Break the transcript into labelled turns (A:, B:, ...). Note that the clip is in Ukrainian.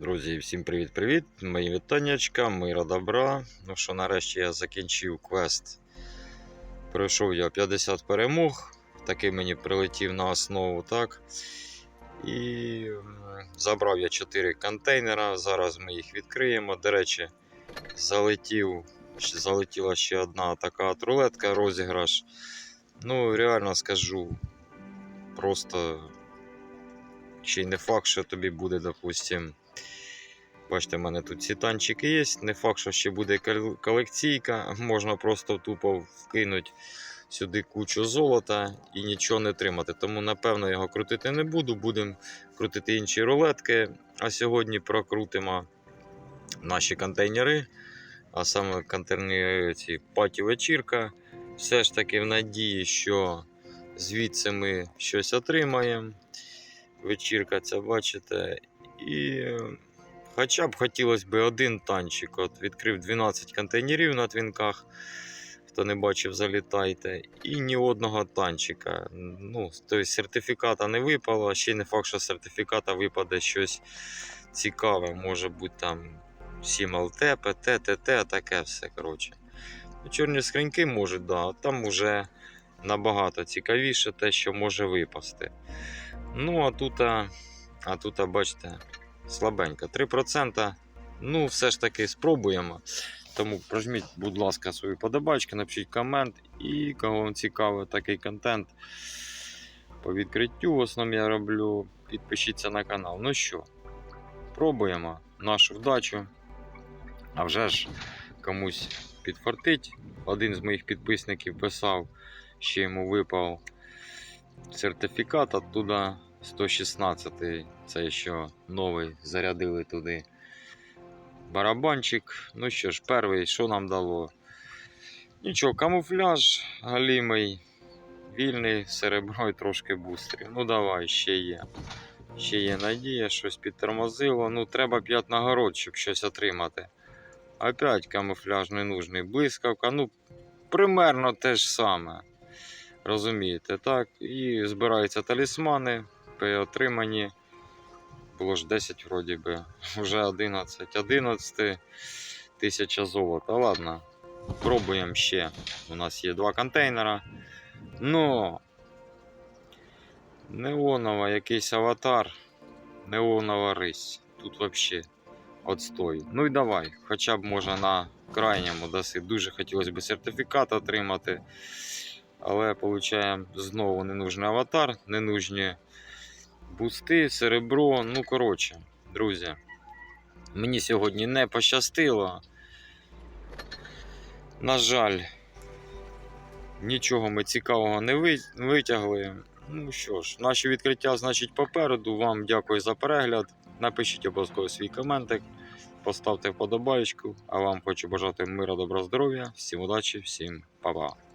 A: Друзі, всім привіт-привіт! Мої вітаннячка, мира добра. Ну що, нарешті я закінчив квест. Пройшов я 50 перемог. Такий мені прилетів на основу, так. І забрав я 4 контейнера. Зараз ми їх відкриємо. До речі, залетів, залетіла ще одна така рулетка, розіграш. Ну, реально скажу, просто ще й не факт, що тобі буде, допустим. Бачите, в мене тут ці танчики є. Не факт, що ще буде колекційка. Можна просто тупо вкинути сюди кучу золота і нічого не тримати. Тому, напевно, його крутити не буду. Будемо крутити інші рулетки. А сьогодні прокрутимо наші контейнери. А саме контейнери ці паті вечірка. Все ж таки в надії, що звідси ми щось отримаємо. Вечірка, це бачите. І хоча б хотілося б один танчик. От відкрив 12 контейнерів на твінках. Хто не бачив, залітайте. І ні одного танчика. Ну, тобто сертифіката не випало, ще не факт, що сертифіката випаде щось цікаве. Може бути там 7 ЛТ, ПТ, ТТ, таке все. коротше. Ну, Чорні скриньки можуть, да, там вже набагато цікавіше те, що може випасти. Ну, а тут, а тут, бачите, слабенько. 3%. Ну, все ж таки спробуємо. Тому прожміть, будь ласка, свою подобачку, напишіть комент і кого вам цікавий такий контент по відкриттю. В основному я роблю. Підпишіться на канал. Ну що, пробуємо нашу вдачу. А вже ж комусь підфартить. Один з моїх підписників писав, що йому випав сертифікат оттуда 116 це що новий зарядили туди барабанчик. Ну що ж, перший, що нам дало? Нічого, камуфляж галімий, вільний, серебро і трошки бустерів. Ну давай, ще є. Ще є надія, щось підтормозило. Ну, треба 5 нагород, щоб щось отримати. Опять камуфляж ненужний, блискавка. Ну, примерно те ж саме. Розумієте, так? І збираються талісмани при отриманні. Було ж 10 вроді би, вже 11. 11 тисяча золота. Ладно, пробуємо ще. У нас є два контейнера. Ну, неонова якийсь аватар. Неонова рись. Тут взагалі отстой. Ну і давай, хоча б може на крайньому даси. Дуже хотілося б сертифікат отримати. Але получаємо знову ненужний аватар, ненужні бусти, серебро. Ну, коротше, друзі, мені сьогодні не пощастило. На жаль, нічого ми цікавого не витягли. Ну що ж, наші відкриття, значить, попереду. Вам дякую за перегляд. Напишіть обов'язково свій коментик, поставте вподобайку. А вам хочу бажати мира, добра, здоров'я, всім удачі, всім па-па.